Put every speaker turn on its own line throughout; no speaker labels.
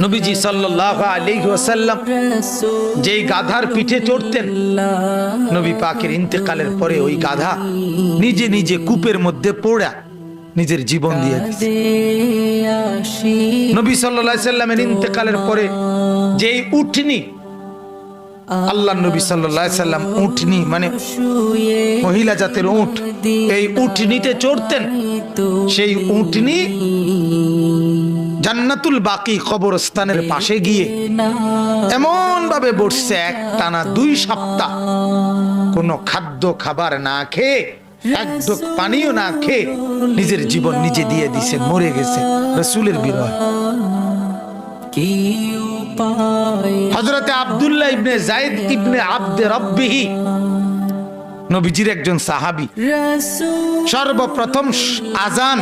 নবীজি ওয়াসাল্লাম যেই গাধার পিঠে চড়তেন নবী পাকের ইন্তেকালের পরে ওই গাধা নিজে নিজে কূপের মধ্যে পড়া নিজের জীবন দিয়ে। নবী আলাইহি সাল্লামের ইন্তেকালের পরে যেই উঠনি আল্লাহ নবী সাল্লাল্লাহু সাল্লাম উঠনি মানে মহিলা জাতের উট এই উঠনিতে চড়তেন সেই উঠনি জান্নাতুল বাকি কবরস্থানের পাশে গিয়ে এমন ভাবে বসছে এক টানা দুই সপ্তাহ। কোনো খাদ্য খাবার না খেয়ে, এক পানিও না খেয়ে নিজের জীবন নিজে দিয়ে দিছে, মরে গেছে রসুলের বিরহ হজরতে আব্দুল্লাহ ইবনে জায়েদ ইবনে আব্দে রব্বিহি, নবীজির একজন সাহাবী। সর্বপ্রথম আজান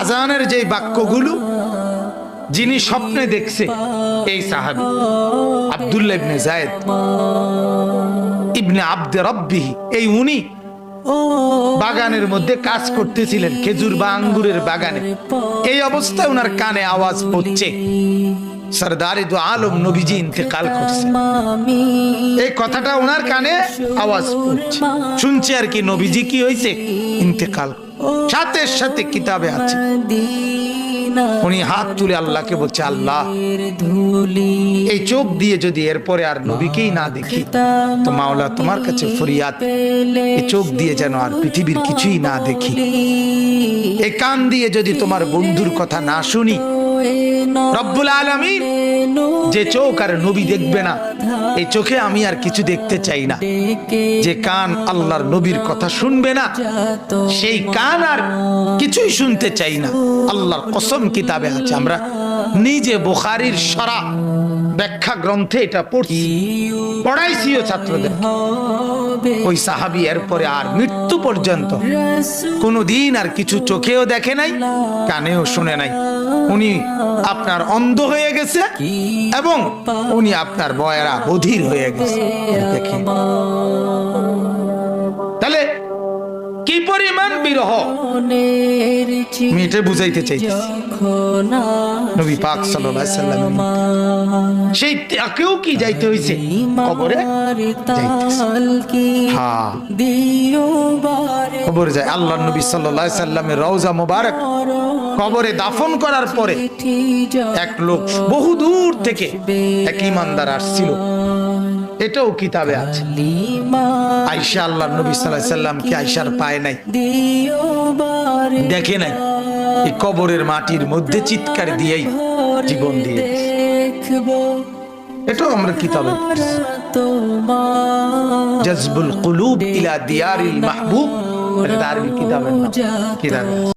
আজানের যে বাক্যগুলো, যিনি স্বপ্নে দেখছে, এই সাহাবি, আবদুল্লাহ ইবনে জায়েদ ইবনে আব্দে রব্বি এই উনি বাগানের মধ্যে কাজ করতেছিলেন, খেজুর বা আঙ্গুরের বাগানে। এই অবস্থায় ওনার কানে আওয়াজ পড়ছে সরদারি দু আলম নবীজি ইন্তেকাল করছে। এই কথাটা ওনার কানে আওয়াজ পড়ছে শুনছে আর কি, নবীজি কি হয়েছে ইন্তেকাল। সাথে সাথে কিতাবে আছে। উনি হাত তুলে আল্লাহকে বলছে, আল্লাহ, এই চোখ দিয়ে যদি এরপরে আর নবীকেই না দেখি, তো মাওলা তোমার কাছে ফরিয়াদ। এই চোখ দিয়ে যেন আর পৃথিবীর কিছুই না দেখি। এই কান দিয়ে যদি তোমার বন্ধুর কথা না শুনি রব্বুল আলমিন যে চোখ আর নবী দেখবে না এই চোখে আমি আর কিছু দেখতে চাই না। যে কান আল্লাহর নবীর কথা শুনবে না সেই কান আর কিছুই শুনতে চাই না। আল্লাহর কসম কিতাবে আছে আমরা নিজে বোখারির সরা ব্যাখ্যা গ্রন্থে এটা পড়ছি। পড়াইছিও ছাত্রদের। ওই সাহাবি এরপরে আর মৃত্যু পর্যন্ত কোনোদিন আর কিছু চোখেও দেখে নাই, কানেও শুনে নাই। উনি আপনার অন্ধ হয়ে গেছে এবং উনি আপনার বয়রা বধির হয়ে গেছে। পরিমাণ বিরহ। আমি এটা বুঝাইতে চাইতেছি। নবী পাক সাল্লাল্লাহু আলাইহি সাল্লাম সেই তাকেও কি যাইতে হইছে? কবরে? হ্যাঁ কবরে যায় আল্লাহ নবী সাল্লাল্লাহু আলাইহি সাল্লামের রওজা মোবারক। কবরে দাফন করার পরে এক লোক বহু দূর থেকে এক ইমানদার আসছিল। এটাও কিতাবে আছে। আয়সা আল্লাহ নবী সাল্লামকে আয়সার পায় নাই? দেখে নাই? এই কবরের মাটির মধ্যে চিৎকার দিয়েই জীবন দিয়ে এটাও আমরা কিতাবে জজবুল কুলুব ইলা দিয়ারিল মাহবুব। এটা তার কিতাবের নাম। কিতাবে।